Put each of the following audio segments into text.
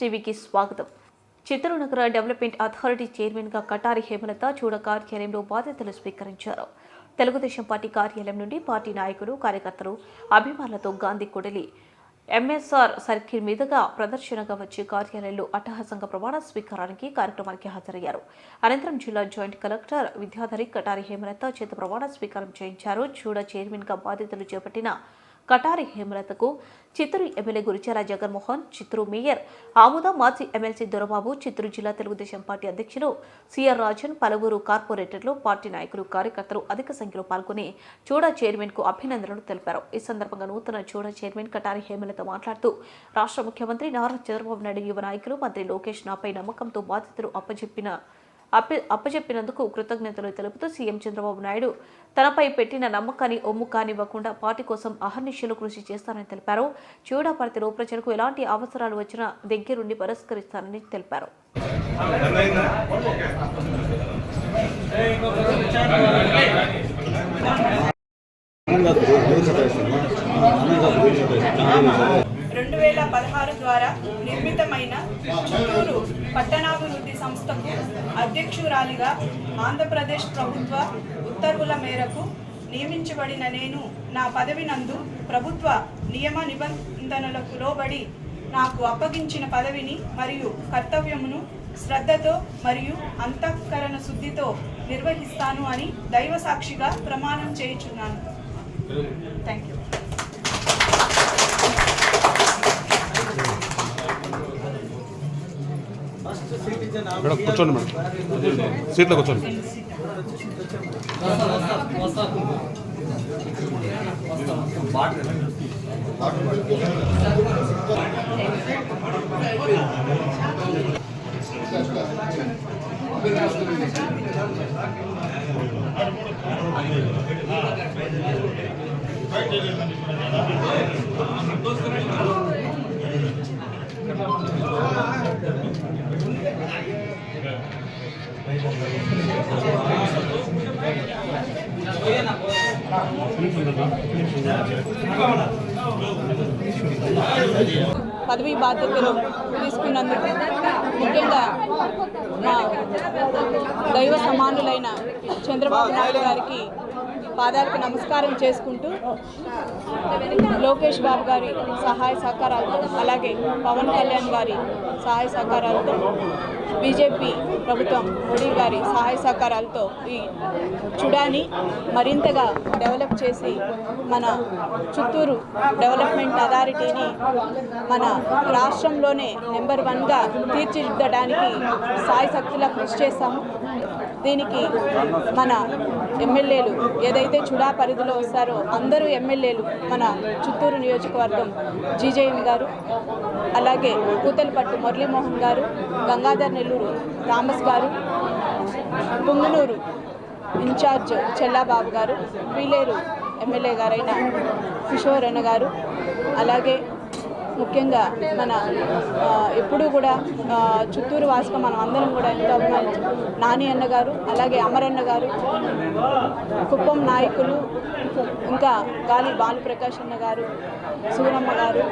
టీవీకి స్వాగతం. చిత్తూరు నగర డెవలప్మెంట్ అథారిటీ చైర్మన్గా కటారి హేమలత చూడ కార్యాలయంలో బాధ్యతలు స్వీకరించారు. తెలుగుదేశం పార్టీ కార్యాలయం నుండి పార్టీ నాయకులు కార్యకర్తలు అభిమానులతో గాంధీ కొడలి. ఎంఎస్ఆర్ సర్కిల్ మీదుగా ప్రదర్శనగా వచ్చే కార్యాలయంలో అట్టహాసంగా ప్రమాణ స్వీకారానికి కార్యక్రమానికి హాజరయ్యారు. అనంతరం జిల్లా జాయింట్ కలెక్టర్ విద్యాధరి కటారి హేమలత చేత ప్రమాణ స్వీకారం చేయించారు. చూడ చైర్మన్గా బాధ్యతలు చేపట్టిన కటారి హేమలతకు చిత్తూరు ఎమ్మెల్యే గురిచాల జగన్మోహన్ చిత్తూరు మేయర్ ఆముద మాజీ ఎమ్మెల్సీ దొరబాబు చిత్తూరు జిల్లా తెలుగుదేశం పార్టీ అధ్యక్షులు సిఆర్ రాజన్ పలువురు కార్పొరేటర్లు పార్టీ నాయకులు కార్యకర్తలు అధిక సంఖ్యలో పాల్గొని చూడా చైర్మన్కు అభినందనలు తెలిపారు. ఈ సందర్భంగా నూతన చూడా చైర్మన్ కటారి హేమలత మాట్లాడుతూ రాష్ట్ర ముఖ్యమంత్రి నారా చంద్రబాబు నాయుడు యువ నాయకులు మంత్రి లోకేష్ నాపై నమ్మకంతో బాధితులు అప్పజెప్పిన అప్ప అప్పచెప్పినందుకు కృతజ్ఞతలు తెలుపుతూ సీఎం చంద్రబాబు నాయుడు తనపై పెట్టిన నమ్మకాన్ని ఒమ్ము కానివ్వకుండా పార్టీ కోసం అహర్నిశలు కృషి చేస్తానని తెలిపారు. చూడపర్తిలో ప్రజలకు ఎలాంటి అవసరాలు వచ్చినా దగ్గరుండి పరిష్కరిస్తానని తెలిపారు. రెండు వేల పదహారు ద్వారా నిర్మితమైన చిత్తూరు పట్టణాభివృద్ధి సంస్థకు అధ్యక్షురాలిగా ఆంధ్రప్రదేశ్ ప్రభుత్వ ఉత్తర్వుల మేరకు నియమించబడిన నేను నా పదవి నందు ప్రభుత్వ నియమ నిబంధనలకు లోబడి నాకు అప్పగించిన పదవిని మరియు కర్తవ్యమును శ్రద్ధతో మరియు అంతఃకరణ శుద్ధితో నిర్వహిస్తాను అని దైవ సాక్షిగా ప్రమాణం చేయుచున్నాను. థ్యాంక్ యూ మేడం కూర్చోండి మేడం సీట్లో కూర్చోండి పదవీ బాధ్యతలు తీసుకున్నందుకు ముఖ్యంగా మా దైవ సమానులైన చంద్రబాబు నాయుడు గారికి పాదాలకు నమస్కారం చేసుకుంటూ లోకేష్ బాబు గారి సహాయ సహకారాలతో అలాగే పవన్ కళ్యాణ్ గారి సహాయ సహకారాలతో బీజేపీ ప్రభుత్వం మోడీ గారి సహాయ సహకారాలతో ఈ చుడాని మరింతగా డెవలప్ చేసి మన చిత్తూరు డెవలప్మెంట్ అథారిటీని మన రాష్ట్రంలోనే నెంబర్ వన్గా తీర్చిదిద్దడానికి సాయి కృషి చేస్తాము. దీనికి మన ఎమ్మెల్యేలు ఏదైతే చుడా పరిధిలో వస్తారో అందరూ ఎమ్మెల్యేలు మన చిత్తూరు నియోజకవర్గం జీజేఎం గారు అలాగే కూతలపట్టు మురళీమోహన్ గారు గంగాధర్ నెల్లూరు థామస్ గారు పుంగనూరు ఇన్ఛార్జ్ చెల్లాబాబు గారు పీలేరు ఎమ్మెల్యే గారైన కిషోర్ అన్న గారు అలాగే ముఖ్యంగా మన ఎప్పుడూ కూడా చిత్తూరు వాసుగా మనం అందరం కూడా ఎంతో అభిమానించి. నాని అన్న గారు అలాగే అమరన్న గారు కుప్పం నాయకులు ఇంకా గాలి భానుప్రకాష్ అన్న గారు సూరమ్మ గారు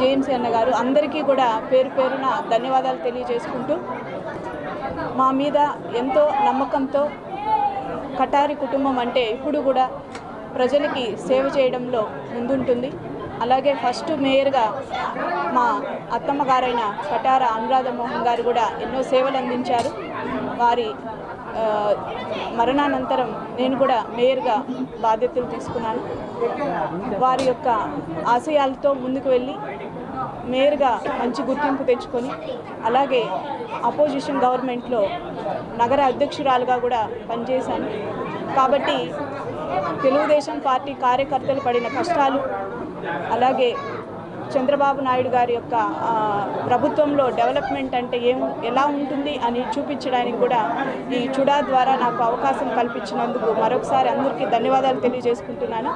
జేమ్స్ అన్న గారు అందరికీ కూడా పేరు పేరున ధన్యవాదాలు తెలియజేసుకుంటూ మా మీద ఎంతో నమ్మకంతో కటారి కుటుంబం అంటే ఇప్పుడు కూడా ప్రజలకి సేవ చేయడంలో ముందుంటుంది. అలాగే ఫస్ట్ మేయర్గా మా అత్తమ్మ గారైన కటార అనురాధ మోహన్ గారు కూడా ఎన్నో సేవలు అందించారు. వారి మరణానంతరం నేను కూడా మేయర్గా బాధ్యతలు తీసుకున్నాను. వారి యొక్క ఆశయాలతో ముందుకు వెళ్ళి మేయర్గా మంచి గుర్తింపు తెచ్చుకొని అలాగే అపోజిషన్ గవర్నమెంట్లో నగర అధ్యక్షురాలుగా కూడా పనిచేశాను. కాబట్టి తెలుగుదేశం పార్టీ కార్యకర్తలు పడిన కష్టాలు అలాగే చంద్రబాబు నాయుడు గారి యొక్క ప్రభుత్వంలో డెవలప్మెంట్ అంటే ఏం ఎలా ఉంటుంది అని చూపించడానికి కూడా ఈ చుడా ద్వారా నాకు అవకాశం కల్పించినందుకు మరొకసారి అందరికీ ధన్యవాదాలు తెలియజేసుకుంటున్నాను.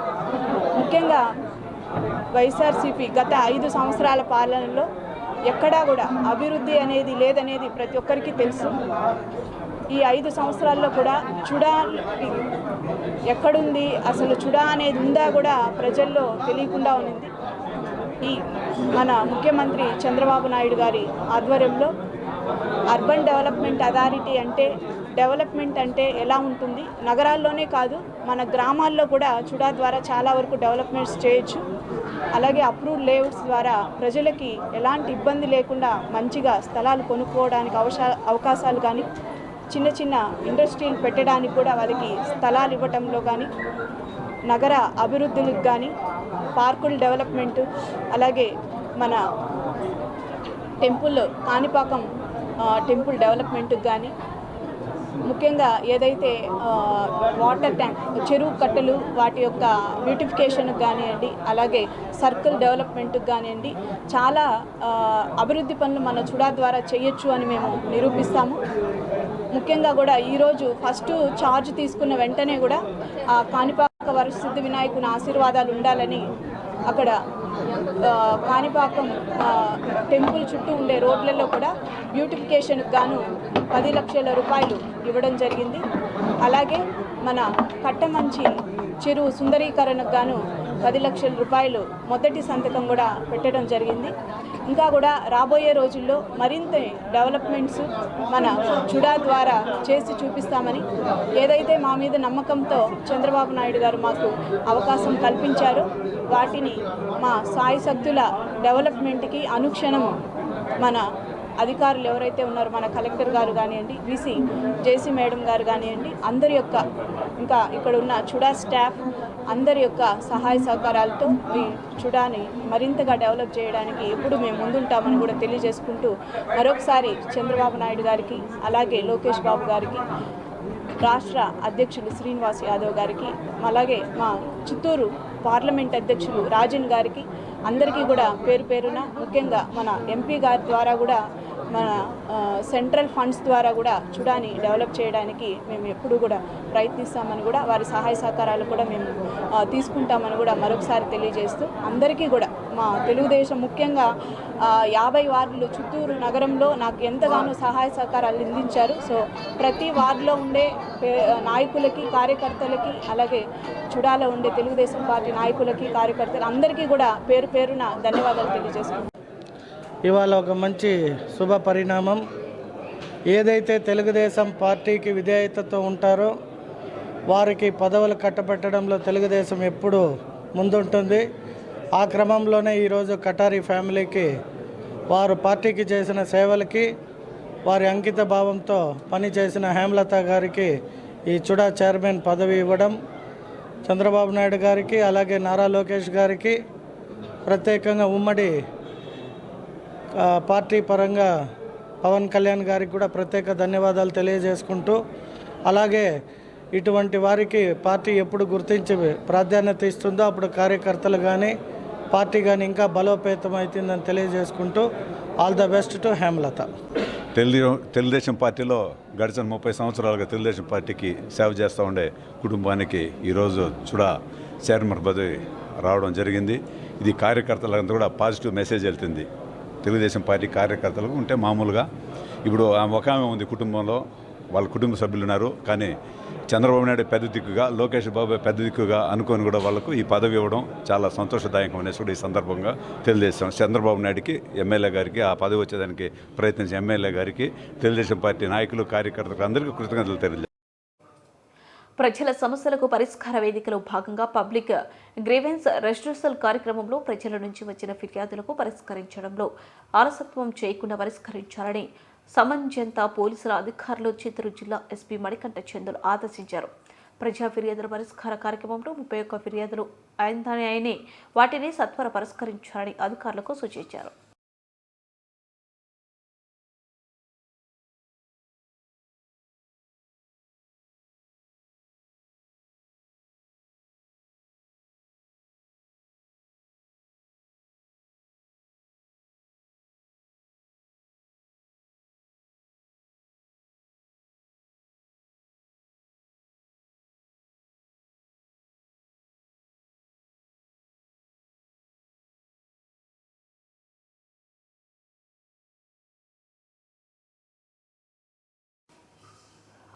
ముఖ్యంగా వైఎస్ఆర్సీపీ గత ఐదు సంవత్సరాల పాలనలో ఎక్కడా కూడా అభివృద్ధి అనేది లేదనేది ప్రతి ఒక్కరికి తెలుసు. ఈ ఐదు సంవత్సరాల్లో కూడా చుడా ఎక్కడుంది అసలు చుడా అనేది ఉందా కూడా ప్రజల్లో తెలియకుండా ఉన్నింది. ఈ మన ముఖ్యమంత్రి చంద్రబాబు నాయుడు గారి ఆధ్వర్యంలో అర్బన్ డెవలప్మెంట్ అథారిటీ అంటే డెవలప్మెంట్ అంటే ఎలా ఉంటుంది? నగరాల్లోనే కాదు మన గ్రామాల్లో కూడా చుడా ద్వారా చాలా వరకు డెవలప్మెంట్స్ చేయొచ్చు. అలాగే అప్రూవ్డ్ లేఅవుట్స్ ద్వారా ప్రజలకి ఎలాంటి ఇబ్బంది లేకుండా మంచిగా స్థలాలు కొనుక్కోవడానికి అవశా అవకాశాలు కానీ చిన్న చిన్న ఇండస్ట్రీలు పెట్టడానికి కూడా వాళ్ళకి స్థలాలు ఇవ్వటంలో కానీ నగర అభివృద్ధులకు కానీ పార్కుల డెవలప్మెంట్ అలాగే మన టెంపుల్ కాణిపాకం టెంపుల్ డెవలప్మెంట్కి కానీ ముఖ్యంగా ఏదైతే వాటర్ ట్యాంక్ చెరువు కట్టలు వాటి యొక్క బ్యూటిఫికేషన్కి కానివ్వండి అలాగే సర్కిల్ డెవలప్మెంట్కి కానివ్వండి చాలా అభివృద్ధి పనులు మన చుడా ద్వారా చేయొచ్చు అని మేము నిరూపిస్తాము. ముఖ్యంగా కూడా ఈరోజు ఫస్ట్ ఛార్జ్ తీసుకున్న వెంటనే కూడా ఆ కాణిపాక వరసిద్ధి వినాయకుని ఆశీర్వాదాలు ఉండాలని అక్కడ కాణిపాకం టెంపుల్ చుట్టూ ఉండే రోడ్లలో కూడా బ్యూటిఫికేషన్కి గాను పది లక్షల రూపాయలు ఇవ్వడం జరిగింది. అలాగే మన కట్టమంచి చెరువు సుందరీకరణకు గాను పది లక్షల రూపాయలు మొదటి సంతకం కూడా పెట్టడం జరిగింది. ఇంకా కూడా రాబోయే రోజుల్లో మరింత డెవలప్మెంట్స్ మన చుడా ద్వారా చేసి చూపిస్తామని ఏదైతే మా మీద నమ్మకంతో చంద్రబాబు నాయుడు గారు మాకు అవకాశం కల్పించారో వాటిని మా సాయిశక్తుల డెవలప్మెంట్కి అనుక్షణం మన అధికారులు ఎవరైతే ఉన్నారో మన కలెక్టర్ గారు కానివ్వండి విసి జేసీ మేడం గారు కానివ్వండి అందరి యొక్క ఇంకా ఇక్కడ ఉన్న చుడా స్టాఫ్ అందరి యొక్క సహాయ సహకారాలతో ఈ చుడాని మరింతగా డెవలప్ చేయడానికి ఎప్పుడు మేము ముందుంటామని కూడా తెలియజేసుకుంటూ మరొకసారి చంద్రబాబు నాయుడు గారికి అలాగే లోకేష్ బాబు గారికి రాష్ట్ర అధ్యక్షులు శ్రీనివాస్ యాదవ్ గారికి అలాగే మా చిత్తూరు పార్లమెంట్ అధ్యక్షులు రాజన్ గారికి అందరికీ కూడా పేరు పేరున ముఖ్యంగా మన ఎంపీ గారి ద్వారా కూడా మన సెంట్రల్ ఫండ్స్ ద్వారా కూడా చుడాని డెవలప్ చేయడానికి మేము ఎప్పుడు కూడా ప్రయత్నిస్తామని కూడా వారి సహాయ సహకారాలు కూడా మేము తీసుకుంటామని కూడా మరొకసారి తెలియజేస్తూ అందరికీ కూడా మా తెలుగుదేశం ముఖ్యంగా యాభై వార్డులు చిత్తూరు నగరంలో నాకు ఎంతగానో సహాయ సహకారాలు అందించారు. సో ప్రతి వార్డులో ఉండే పే- నాయకులకి కార్యకర్తలకి అలాగే చుడాలో ఉండే తెలుగుదేశం పార్టీ నాయకులకి కార్యకర్తలు అందరికీ కూడా పేరు పేరున ధన్యవాదాలు తెలియజేస్తున్నాను ఇవాళ ఒక మంచి శుభ పరిణామం. ఏదైతే తెలుగుదేశం పార్టీకి విధేయతతో ఉంటారో వారికి పదవులు కట్టబెట్టడంలో తెలుగుదేశం ఎప్పుడు ముందుంటుంది. ఆ క్రమంలోనే ఈరోజు కటారి ఫ్యామిలీకి వారు పార్టీకి చేసిన సేవలకి వారి అంకిత భావంతో పనిచేసిన హేమలత గారికి ఈ చుడా చైర్మన్ పదవి ఇవ్వడం చంద్రబాబు నాయుడు గారికి అలాగే నారా లోకేష్ గారికి ప్రత్యేకంగా ఉమ్మడి పార్టీ పరంగా పవన్ కళ్యాణ్ గారికి కూడా ప్రత్యేక ధన్యవాదాలు తెలియజేసుకుంటూ అలాగే ఇటువంటి వారికి పార్టీ ఎప్పుడు గుర్తించి ప్రాధాన్యత ఇస్తుందో అప్పుడు కార్యకర్తలు కానీ పార్టీ కానీ ఇంకా బలోపేతం అవుతుందని తెలియజేసుకుంటూ all the best to Hemalatha. Telugu Telugudesam పార్టీలో గడిచిన ముప్పై సంవత్సరాలుగా తెలుగుదేశం పార్టీకి సేవ చేస్తూ ఉండే కుటుంబానికి ఈరోజు చూడ చైర్మన్ పదవి రావడం జరిగింది. ఇది కార్యకర్తలంతా కూడా పాజిటివ్ మెసేజ్ వెళ్తుంది. తెలుగుదేశం పార్టీ కార్యకర్తలకు ఉంటే మామూలుగా. ఇప్పుడు ఆమె ఒక ఆమె ఉంది కుటుంబంలో వాళ్ళ కుటుంబ సభ్యులు ఉన్నారు కానీ చంద్రబాబు నాయుడు పెద్ద దిక్కుగా లోకేష్ బాబు పెద్ద దిక్కుగా అనుకొని కూడా వాళ్ళకు ఈ పదవి ఇవ్వడం చాలా సంతోషదాయకం అనేసి కూడా ఈ సందర్భంగా తెలుగుదేశం చంద్రబాబు నాయుడుకి ఎమ్మెల్యే గారికి ఆ పదవి వచ్చేదానికి ప్రయత్నించిన ఎమ్మెల్యే గారికి తెలుగుదేశం పార్టీ నాయకులు కార్యకర్తలు అందరికీ కృతజ్ఞతలు తెలియదు ప్రజల సమస్యలకు పరిష్కార వేదికలో భాగంగా పబ్లిక్ గ్రీవెన్స్ రెస్ట్రసల్ కార్యక్రమంలో ప్రజల నుంచి వచ్చిన ఫిర్యాదులకు పరిష్కరించడంలో ఆలసత్వం చేయకుండా పరిష్కరించాలని సమంజంత పోలీసుల అధికారులు చిత్తూరు జిల్లా ఎస్పీ మణికంఠ చందులు ఆదేశించారు. ప్రజా ఫిర్యాదుల పరిష్కార కార్యక్రమంలో ముప్పై ఒక్క ఫిర్యాదులు అయిందని వాటిని సత్వర పరిష్కరించాలని అధికారులకు సూచించారు.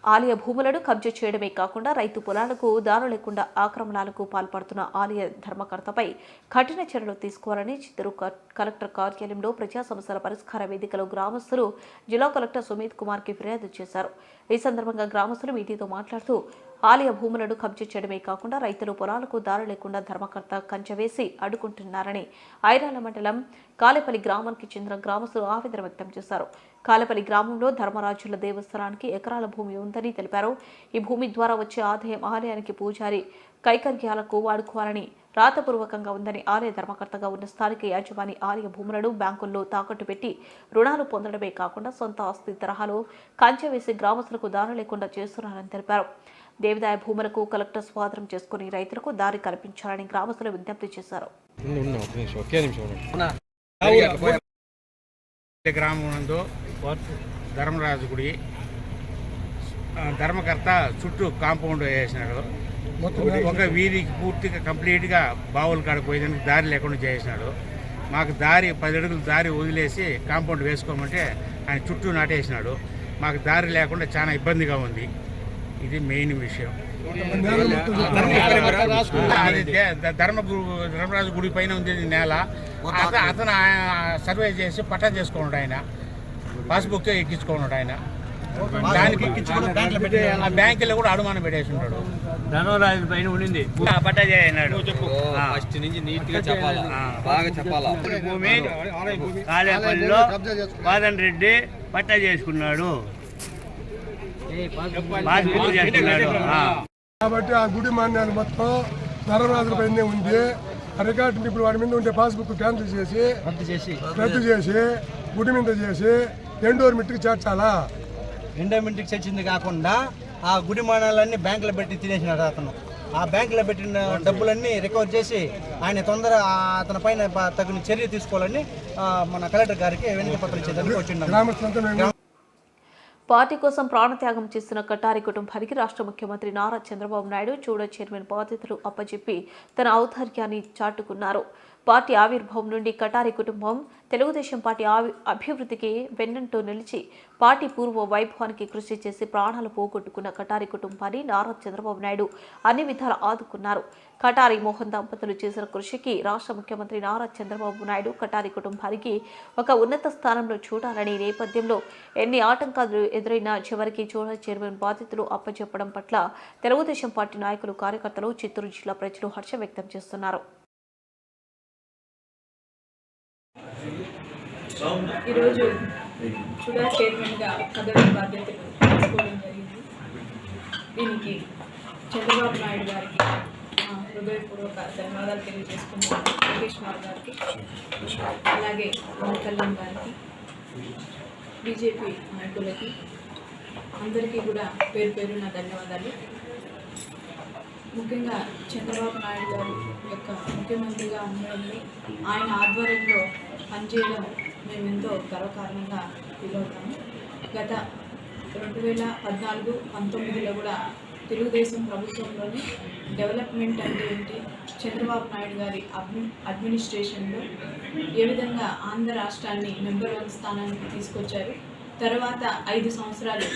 ఆలయ భూములను కబ్జా చేయడమే కాకుండా రైతు పొలాలకు దారు లేకుండా ఆక్రమణలకు పాల్పడుతున్న ఆలయ ధర్మకర్తపై కఠిన చర్యలు తీసుకోవాలని చిత్తూరు క- కలెక్టర్ కార్యాలయంలో ప్రజా సమస్యల పరిష్కార వేదికలో గ్రామస్తులు జిల్లా కలెక్టర్ సుమిత్ కుమార్కి ఫిర్యాదు చేశారు. ఈ సందర్భంగా గ్రామస్తులు మీడియాతో మాట్లాడుతూ ఆలయ భూములను కబ్జా చేయడమే కాకుండా రైతులు పొలాలకు దారి లేకుండా ధర్మకర్త కంచె వేసి అడ్డుకుంటున్నారని ఐరాల మండలం కాలేపల్లి గ్రామానికి చెందిన గ్రామస్తులు ఆవేదన వ్యక్తం చేశారు. కాలపల్లి గ్రామంలో ధర్మరాజుల దేవస్థానానికి ఎకరాల భూమి ఉందని తెలిపారు. ఈ భూమి ద్వారా వచ్చే ఆదాయం ఆలయానికి పూజారి కైకర్యాలకు వాడుకోవాలని రాతపూర్వకంగా ఉందని ఆలయ ధర్మకర్తగా ఉన్న స్థానిక యాజమాని ఆలయ భూములను బ్యాంకుల్లో తాకట్టు పెట్టి రుణాలు పొందడమే కాకుండా సొంత ఆస్తి తరహాలో కంచె వేసి గ్రామస్తులకు దారి లేకుండా చేస్తున్నారని తెలిపారు. దేవాదాయ భూములకు కలెక్టర్ స్వాధీనం చేసుకుని రైతులకు దారి కల్పించాలని గ్రామస్తులు విజ్ఞప్తి చేశారు. నందు ధర్మరాజు గుడి ధర్మకర్త చుట్టూ కాంపౌండ్ వేసినాడు ఒక వీధికి పూర్తిగా కంప్లీట్గా బావుల కాడికి పోయేదానికి దారి లేకుండా చేసినాడు మాకు దారి పది అడుగులు దారి వదిలేసి కాంపౌండ్ వేసుకోమంటే ఆయన చుట్టూ నాటేసినాడు. మాకు దారి లేకుండా చాలా ఇబ్బందిగా ఉంది. ఇది మెయిన్ విషయం. ధర్మ ధర్మరాజు గుడి పైన ఉంది నేల. అత- అతను సర్వే చేసి పట్టా చేసుకున్నాడు ఆయన. పాస్బుక్ ఎక్కించుకున్నాడు ఆయన. దానికి ఆ బ్యాంకులో కూడా అడుమానం పెట్టేసి ఉంటాడు. ధనరాజు పైన ఉండింది. ఆ పట్టా చేయన్నాడు. ఫస్ట్ నుంచి నీట్గా చెప్పాలా బాగా చెప్పాలా? భూమి కాలేపల్లిలో రెడ్డి పట్టా చేసుకున్నాడు. కాబట్టి ఆ గుడి మాన్యాలు మొత్తం ధర్మరాజుల పైనే ఉంది. ఆ రికార్డుని ఇప్పుడు వాడి మీద ఉండే పాస్బుక్ క్యాన్సిల్ చేసి రద్దు చేసి. రద్దు చేసి గుడి మీద చేసి ఎండోర్ మిట్టికి చేర్చాలా? ఎండోమెంట్కి చచ్చింది కాకుండా ఆ గుడి మానాలన్నీ బ్యాంకులో పెట్టి తినేసినాడు అతను. ఆ బ్యాంకులో పెట్టిన డబ్బులన్నీ రికవర్ చేసి ఆయన తొందర అతని పైన తగిన చర్య తీసుకోవాలని మన కలెక్టర్ గారికి వెనుక పత్రం వచ్చిండాం. మేము పార్టీ కోసం ప్రాణత్యాగం చేసిన కటారి కుటుంబానికి రాష్ట్ర ముఖ్యమంత్రి నారా చంద్రబాబు నాయుడు చూడ చైర్మన్ బాధ్యతలు అప్పచెప్పి తన ఔదార్యాన్ని చాటుకున్నారు. పార్టీ ఆవిర్భావం నుండి కటారి కుటుంబం తెలుగుదేశం పార్టీ ఆవి అభివృద్ధికి వెన్నంటూ నిలిచి పార్టీ పూర్వ వైభవానికి కృషి చేసి ప్రాణాలు పోగొట్టుకున్న కటారి కుటుంబాన్ని నారా చంద్రబాబు నాయుడు అన్ని విధాలు ఆదుకున్నారు. కటారి మోహన్ దంపతులు చేసిన కృషికి రాష్ట్ర ముఖ్యమంత్రి నారా చంద్రబాబు నాయుడు కటారి కుటుంబానికి ఒక ఉన్నత స్థానంలో చూడాలని నేపథ్యంలో ఎన్ని ఆటంకాలు ఎదురైనా చివరికి చూడ చైర్మన్ బాధ్యతలు అప్పచెప్పడం పట్ల తెలుగుదేశం పార్టీ నాయకులు కార్యకర్తలు చిత్తూరు జిల్లా ప్రజలు హర్షం వ్యక్తం చేస్తున్నారు. ఈరోజు చుడా చైర్మన్గా పదవి బాధ్యతలు తీసుకోవడం జరిగింది. దీనికి చంద్రబాబు నాయుడు గారికి హృదయపూర్వక ధన్యవాదాలు తెలియజేసుకున్నాను లోకేష్ బాబు గారికి అలాగే పవన్ కళ్యాణ్ గారికి బీజేపీ నాయకులకి అందరికీ కూడా పేరు పేరు నా ధన్యవాదాలు. ముఖ్యంగా చంద్రబాబు నాయుడు గారు యొక్క ముఖ్యమంత్రిగా ఉండడంలో ఆయన ఆధ్వర్యంలో పనిచేయడం మేము ఎంతో గర్వకారణంగా ఫీల్ అవుతాము గత రెండు వేల పద్నాలుగు పంతొమ్మిదిలో కూడా తెలుగుదేశం ప్రభుత్వంలోని డెవలప్మెంట్ అంటే ఏంటి చంద్రబాబు నాయుడు గారి అడ్మి అడ్మినిస్ట్రేషన్లో ఏ విధంగా ఆంధ్ర రాష్ట్రాన్ని నెంబర్ వన్ స్థానానికి తీసుకొచ్చారు. తర్వాత ఐదు సంవత్సరాలు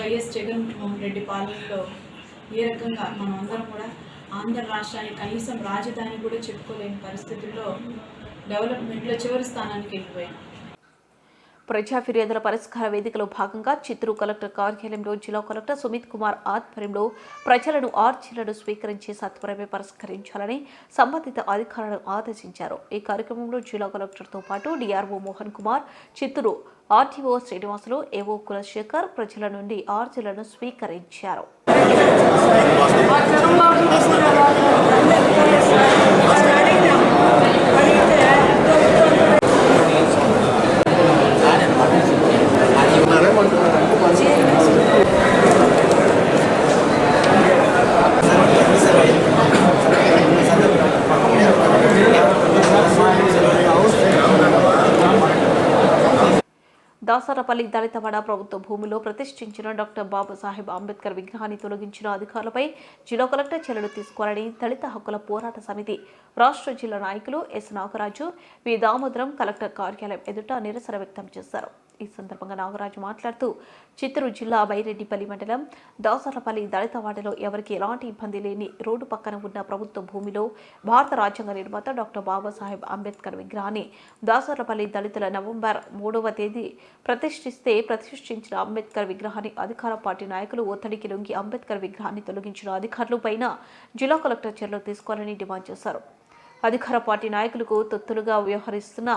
వైఎస్ జగన్మోహన్ రెడ్డి పాలనలో ఏ రకంగా మనం అందరం కూడా ఆంధ్ర రాష్ట్రానికి కనీసం రాజధాని కూడా చెప్పుకోలేని పరిస్థితుల్లో డెవలప్మెంట్లో చివరి స్థానానికి వెళ్ళిపోయాం ప్రజా ఫిర్యాదుల పరిష్కార వేదికలో భాగంగా చిత్తూరు కలెక్టర్ కార్యాలయంలో జిల్లా కలెక్టర్ సుమిత్ కుమార్ ఆధ్వర్యంలో ప్రజలను ఆర్జీలను స్వీకరించి సత్వరమే పరిష్కరించాలని సంబంధిత అధికారులను ఆదేశించారు. ఈ కార్యక్రమంలో జిల్లా కలెక్టర్తో పాటు DRO Mohan Kumar Chittoor RTO Srinivasulu AO Kulasekhar ప్రజల నుండి ఆర్జీలను స్వీకరించారు. దాసరపల్లి దళితవాడ ప్రభుత్వ భూమిలో ప్రతిష్ఠించిన డాక్టర్ బాబాసాహెబ్ అంబేద్కర్ విగ్రహాన్ని తొలగించిన అధికారులపై జిల్లా కలెక్టర్ చర్యలు తీసుకోవాలని దళిత హక్కుల పోరాట సమితి రాష్ట్ర జిల్లా నాయకులు S Nagaraju V Damodaram collector కార్యాలయం ఎదుట నిరసన వ్యక్తం చేశారు. ఈ సందర్భంగా నాగరాజు మాట్లాడుతూ చిత్తూరు జిల్లా బైరెడ్డిపల్లి మండలం దాసర్లపల్లి దళిత వాడలో ఎవరికి ఎలాంటి ఇబ్బంది లేని రోడ్డు పక్కన ఉన్న ప్రభుత్వ భూమిలో భారత రాజ్యాంగ నిర్మాత డాక్టర్ బాబాసాహెబ్ అంబేద్కర్ విగ్రహాన్ని దాసర్లపల్లి దళితుల నవంబర్ మూడవ తేదీ ప్రతిష్ఠిస్తే ప్రతిష్ఠించిన అంబేద్కర్ విగ్రహాన్ని అధికార పార్టీ నాయకులు ఒత్తిడికి లొంగి అంబేద్కర్ విగ్రహాన్ని తొలగించిన అధికారులపైన జిల్లా కలెక్టర్ చర్యలు తీసుకోవాలని డిమాండ్ చేశారు. అధికార పార్టీ నాయకులకు తొత్తులుగా వ్యవహరిస్తున్న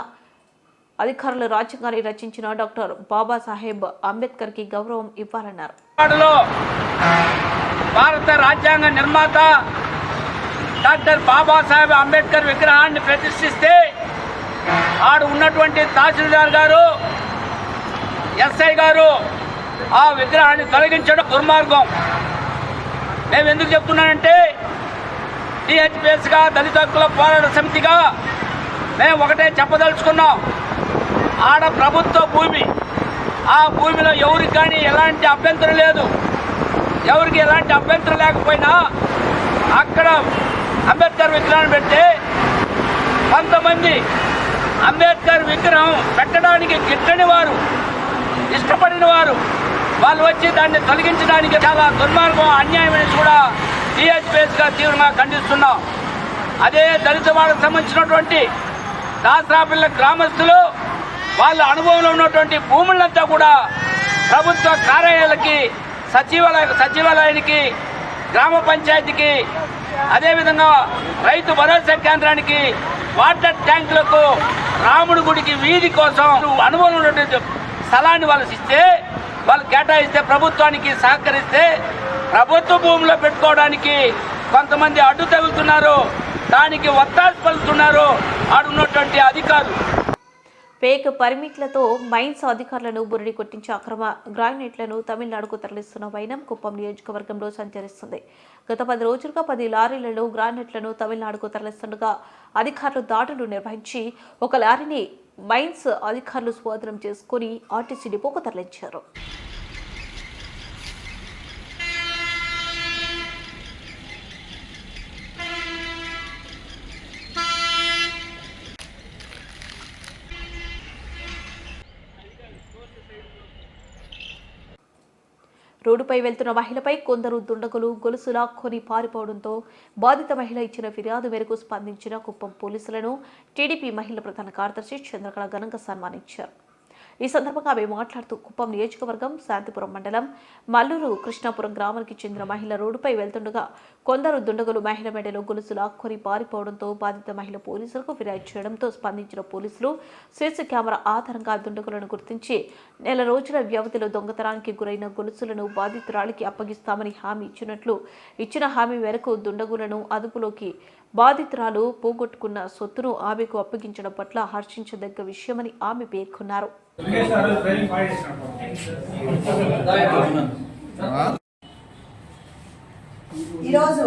అధికారులు రాజ్యాంగాన్ని రచించిన డాక్టర్ బాబాసాహెబ్ అంబేద్కర్కి గౌరవం ఇవ్వాలన్నారు. భారత రాజ్యాంగ నిర్మాత డాక్టర్ బాబాసాహెబ్ అంబేద్కర్ విగ్రహాన్ని ప్రతిష్ఠిస్తే ఆడు ఉన్నటువంటి తహసీల్దార్ గారు ఎస్ఐ గారు ఆ విగ్రహాన్ని తొలగించడం దుర్మార్గం. మేము ఎందుకు చెప్తున్నానంటే టీహెచ్పిఎస్గా దళిత హక్కుల పోరాట సమితిగా మేము ఒకటే చెప్పదలుచుకున్నాం. ఆడ ప్రభుత్వ భూమి. ఆ భూమిలో ఎవరికి కానీ ఎలాంటి అభ్యంతరం లేదు. ఎవరికి ఎలాంటి అభ్యంతరం లేకపోయినా అక్కడ అంబేద్కర్ విగ్రహాన్ని పెడితే కొంతమంది అంబేద్కర్ విగ్రహం పెట్టడానికి గిట్టని వారు ఇష్టపడిన వారు వాళ్ళు వచ్చి దాన్ని తొలగించడానికి చాలా దుర్మార్గం అన్యాయమని కూడా టీహెచ్పిఎస్గా తీవ్రంగా ఖండిస్తున్నాం. అదే దళిత వాళ్ళకు సంబంధించినటువంటి దాసరాపిల్ల గ్రామస్తులు వాళ్ళ అనుభవంలో ఉన్నటువంటి భూములంతా కూడా ప్రభుత్వ కార్యాలయాలకి సచివాలయ సచివాలయానికి గ్రామ పంచాయతీకి అదేవిధంగా రైతు భరోసా కేంద్రానికి వాటర్ ట్యాంకులకు రాముడి గుడికి వీధి కోసం అనుభవం ఉన్నటువంటి స్థలాన్ని వాళ్ళకి ఇస్తే వాళ్ళు కేటాయిస్తే ప్రభుత్వానికి సహకరిస్తే ప్రభుత్వ భూమిలో పెట్టుకోవడానికి కొంతమంది అడ్డు తగులుతున్నారు దానికి ఒత్తాసు పలుతున్నారు ఆడున్నటువంటి అధికారులు. ఫేక్ పర్మిట్లతో మైన్స్ అధికారులను బురిడి కొట్టించి అక్రమ గ్రానైట్లను తమిళనాడుకు తరలిస్తున్న వైనం కుప్పం నియోజకవర్గంలో సంచరిస్తుంది. గత పది రోజులుగా పది లారీలలో గ్రానైట్లను తమిళనాడుకు తరలిస్తుండగా అధికారులు దాడులు నిర్వహించి ఒక లారీని మైన్స్ అధికారులు స్వాధీనం చేసుకుని ఆర్టీసీ డిపోకు తరలించారు. రోడ్డుపై వెళ్తున్న మహిళపై కొందరు దుండగులు గొలుసు లాక్కొని పారిపోవడంతో బాధిత మహిళ ఇచ్చిన ఫిర్యాదు మేరకు స్పందించిన కుప్పం పోలీసులను టీడీపీ మహిళా ప్రధాన కార్యదర్శి చంద్రకళ ఘనంగా సన్మానించారు. ఈ సందర్భంగా ఆమె మాట్లాడుతూ కుప్పం నియోజకవర్గం శాంతిపురం మండలం మల్లూరు కృష్ణాపురం గ్రామానికి చెందిన మహిళ రోడ్డుపై వెళ్తుండగా కొందరు దుండగులు మహిళ మెడలో గొలుసులు లాక్కొని పారిపోవడంతో బాధిత మహిళ పోలీసులకు ఫిర్యాదు చేయడంతో స్పందించిన పోలీసులు సీసీ కెమెరా ఆధారంగా దుండగులను గుర్తించి నెల రోజుల వ్యవధిలో దొంగతనానికి గురైన గొలుసులను బాధితురాలికి అప్పగిస్తామని హామీ ఇచ్చినట్లు ఇచ్చిన హామీ మేరకు దుండగులను అదుపులోకి బాధితురాలు పోగొట్టుకున్న సొత్తును ఆమెకు అప్పగించడం పట్ల హర్షించదగ్గ విషయమని ఆమె పేర్కొన్నారు. ఈరోజు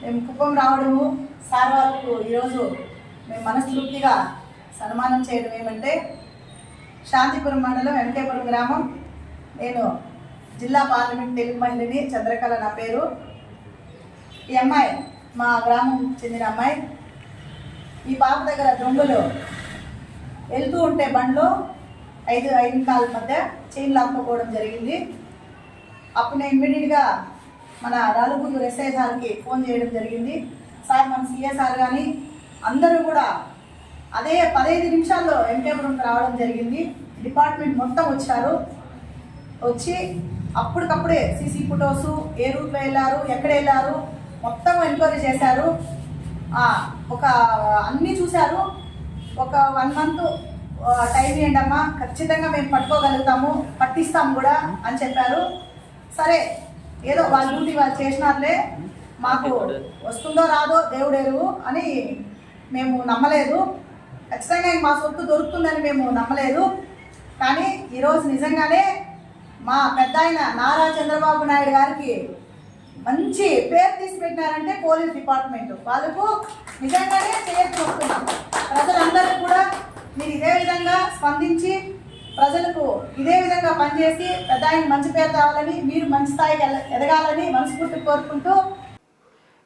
మేము కుప్పం రావడము సార్ వాళ్ళకు ఈరోజు మేము మనస్ఫూర్తిగా సన్మానం చేయడం ఏమంటే శాంతిపురం మండలం వెంకటేపురం గ్రామం. నేను జిల్లా పార్లమెంట్ తెలుగు మహిళని చంద్రకళ నా పేరు. ఈ అమ్మాయి మా గ్రామం చెందిన అమ్మాయి. ఈ పాప దగ్గర దొంగలు వెళ్తూ ఉంటే బండ్లో ఐదు ఐదు కాల మధ్య చైన్ లాక్కోవడం జరిగింది. అప్పుడు నేను ఇమ్మీడియట్గా మన రాలుగుంటూరు ఎస్ఐ సార్కి ఫోన్ చేయడం జరిగింది. సార్ మన సీఏ సార్ కానీ అందరూ కూడా అదే పదహైదు నిమిషాల్లో ఎంకేపురంకి రావడం జరిగింది. డిపార్ట్మెంట్ మొత్తం వచ్చారు. వచ్చి అప్పటికప్పుడే సీసీ ఫొటోస్ ఏ రూట్లో వెళ్ళారు ఎక్కడ వెళ్ళారు మొత్తం ఎంక్వైరీ చేశారు. ఒక అన్నీ చూశారు. ఒక వన్ మంత్ టైం ఇవ్వండి అమ్మా ఖచ్చితంగా మేము పట్టుకోగలుగుతాము. పట్టిస్తాము కూడా అని చెప్పారు. సరే ఏదో వాళ్ళ డ్యూటీ వాళ్ళు చేసినారులే. మాకు వస్తుందో రాదో దేవుడెరువు అని మేము నమ్మలేదు. ఖచ్చితంగా మా సొత్తు దొరుకుతుందని మేము నమ్మలేదు. కానీ ఈరోజు నిజంగానే మా పెద్ద ఆయన నారా చంద్రబాబు నాయుడు గారికి మంచి పేరు తీసి పెట్టినారంటే పోలీస్ డిపార్ట్మెంట్. వాళ్ళకు నిజంగానే పేరు చూస్తున్నాం. ప్రజలందరూ కూడా మీరు ఇదే విధంగా స్పందించి ప్రజలకు ఇదే విధంగా పనిచేసి పెద్ద మంచి పేరు తేవాలని మీరు మంచి స్థాయికి ఎదగాలని మనస్ఫూర్తి కోరుకుంటూ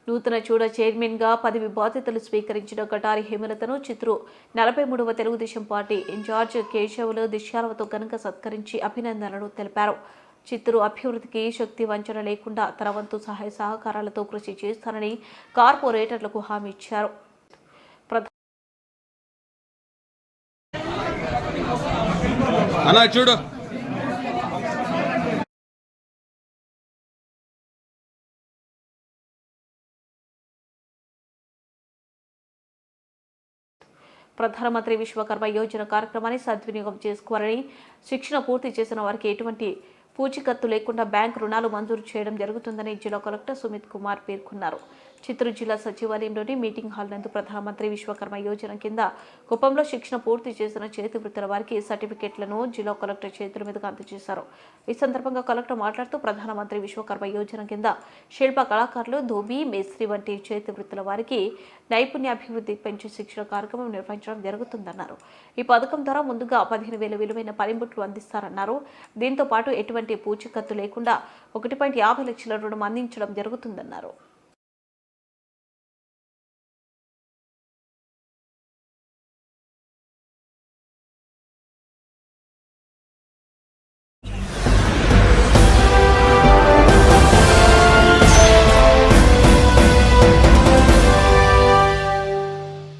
నూతన చూడ చైర్మన్గా పదవి బాధ్యతలు స్వీకరించిన కటారి హేమలతను చిత్రు నలభై మూడవ తెలుగుదేశం పార్టీ ఇన్ఛార్జ్ కేశవులు దిశ్యాలవతో ఘనంగా సత్కరించి అభినందనలు తెలిపారు. చిత్తూరు అభివృద్ధికి శక్తి వంచన లేకుండా తన వంతు సహాయ సహకారాలతో కృషి చేస్తానని కార్పొరేటర్లకు హామీ ఇచ్చారు. చూడు. ప్రధానమంత్రి విశ్వకర్మ యోజన కార్యక్రమాన్ని సద్వినియోగం చేసుకోవాలని శిక్షణ పూర్తి చేసిన వారికి ఎటువంటి పూచికత్తు లేకుండా బ్యాంకు రుణాలు మంజూరు చేయడం జరుగుతుందని జిల్లా కలెక్టర్ సుమిత్ కుమార్ పేర్కొన్నారు. చిత్తూరు జిల్లా సచివాలయంలోని మీటింగ్ హాల్ నందు ప్రధానమంత్రి విశ్వకర్మ యోజన కింద కుప్పంలో శిక్షణ పూర్తి చేసిన చేతి వృత్తుల వారికి సర్టిఫికెట్లను జిల్లా కలెక్టర్ చేతుల మీదుగా అందజేశారు. ఈ సందర్భంగా కలెక్టర్ మాట్లాడుతూ ప్రధానమంత్రి విశ్వకర్మ యోజన కింద శిల్ప కళాకారులు ధోబీ మేస్త్రి వంటి చేతి వృత్తుల వారికి నైపుణ్యాభివృద్ధి పెంచే శిక్షణ కార్యక్రమం నిర్వహించడం జరుగుతుందన్నారు. ఈ పథకం ద్వారా ముందుగా పదిహేను వేల విలువైన పనిముట్లు అందిస్తారన్నారు. దీంతో పాటు ఎటువంటి పూచికత్తు లేకుండా ఒకటి పాయింట్ యాభై లక్షల రుణం అందించడం జరుగుతుందన్నారు.